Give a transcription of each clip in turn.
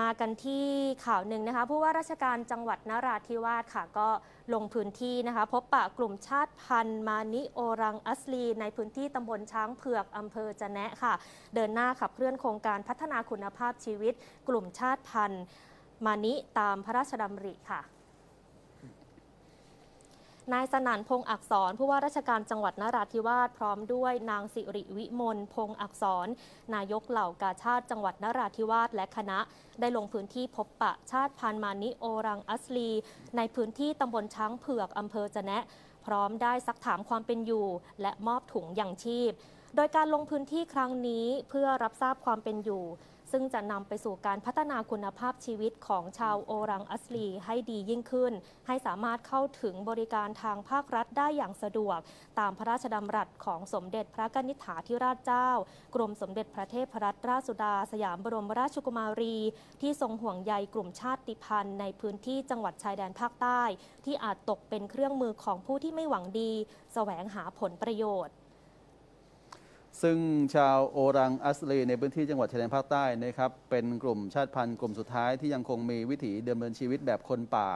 มากันที่ข่าวหนึ่งนะคะผู้ว่าราชการจังหวัดนราธิวาสค่ะ ก็ลงพื้นที่นะคะ พบปะกลุ่มชาติพันธุ์มานิโอรังอัสลี ในพื้นที่ตำบลช้างเผือกอำเภอจะแนะค่ะ เดินหน้าขับเคลื่อนโครงการพัฒนาคุณภาพชีวิต กลุ่มชาติพันธุ์มานิตามพระราชดำริค่ะ นายสนั่นพงษ์อักษรผู้ว่าราชการจังหวัดนราธิวาสพร้อมด้วยนางสิริวิมลพงษ์อักษร นายกเหล่ากาชาติจังหวัดนราธิวาสและคณะ ได้ลงพื้นที่พบปะชาติพันมานิโอรังอัสลี ในพื้นที่ตำบลช้างเผือกอำเภอจะแนะพร้อมได้ซักถามความเป็นอยู่ และมอบถุงยังชีพ โดยการลงพื้นที่ครั้งนี้เพื่อรับทราบความเป็นอยู่ ซึ่งจะนำไปสู่การพัฒนาคุณภาพชีวิตของชาวโอรังอัสลีให้ดียิ่งขึ้น ให้สามารถเข้าถึงบริการทางภาครัฐได้อย่างสะดวก ตามพระราชดำรัสของสมเด็จพระกนิษฐาธิราชเจ้า กรมสมเด็จพระเทพรัตนราชสุดา สยามบรมราชกุมารี ที่ทรงห่วงใยกลุ่มชาติพันธุ์ในพื้นที่จังหวัดชายแดนภาคใต้ ที่อาจตกเป็นเครื่องมือของผู้ที่ไม่หวังดี แสวงหาผลประโยชน์ ซึ่งชาวโอรังอัสลีในพื้นที่จังหวัดชายแดนภาคใต้นะครับเป็นกลุ่มชาติพันธุ์กลุ่มสุดท้ายที่ยังคงมีวิถีเดิมเนินชีวิตแบบคนป่า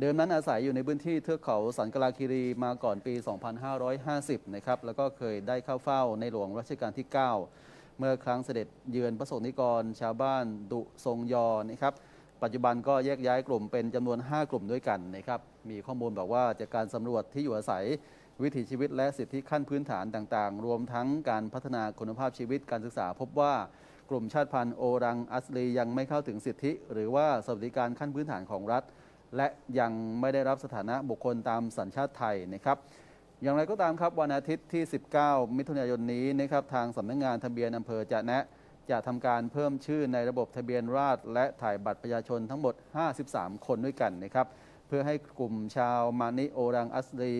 เดิมนั้นอาศัยอยู่ในพื้นที่เทือกเขาสันกลาคีรีมาก่อนปี 2550 นะครับแล้วก็เคยได้เข้าเฝ้าในหลวงรัชกาลที่ 9 เมื่อครั้งเสด็จเยือนพระสงฆ์นิกร ชาวบ้านดุทรงยอนะครับปัจจุบันก็แยกย้ายกลุ่มเป็นจำนวน 5 กลุ่มด้วยกันนะครับมีข้อมูลบอกว่าจากการสำรวจที่อยู่อาศัย วิถีชีวิตและสิทธิขั้นพื้นฐานต่างๆ รวมทั้งการพัฒนาคุณภาพชีวิตการศึกษา พบว่ากลุ่มชาติพันธุ์โอรังอัสลียังไม่เข้าถึงสิทธิ หรือว่าสวัสดิการขั้นพื้นฐานของรัฐ และยังไม่ได้รับสถานะบุคคลตามสัญชาติไทยนะครับอย่างไรก็ตามครับวันอาทิตย์ที่ 19 มิถุนายนนี้นะครับทางสำนักงงานทะเบียนอำเภอจะแนะจะทำการเพิ่มชื่อในระบบทะเบียนราษฎรและถ่ายบัตรประชาชนทั้งหมด 53 คนด้วยกันนะครับ เพื่อให้กลุ่มชาวมานิโอรังอัสลี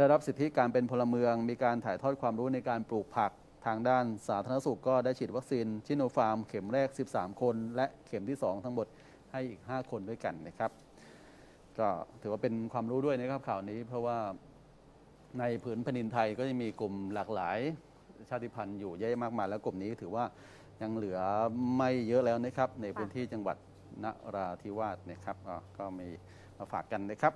ได้รับสิทธิการเป็นพลเมือง มีการถ่ายทอดความรู้ในการปลูกผักทางด้านสาธารณสุขก็ได้ฉีดวัคซีนชิโนฟาร์มเข็มแรก 13 คน และเข็มที่ 2 ทั้งหมดให้อีก 5 คนด้วยกันนะครับ ก็ถือว่าเป็นความรู้ด้วยนะครับข่าวนี้ เพราะว่าในผืนแผ่นดินไทยก็จะมีกลุ่มหลากหลายชาติพันธุ์อยู่เยอะมากมาย แล้วกลุ่มนี้ถือว่ายังเหลือไม่เยอะแล้วนะครับ ในพื้นที่จังหวัดนราธิวาสนะครับก็มีมาฝากกันนะครับ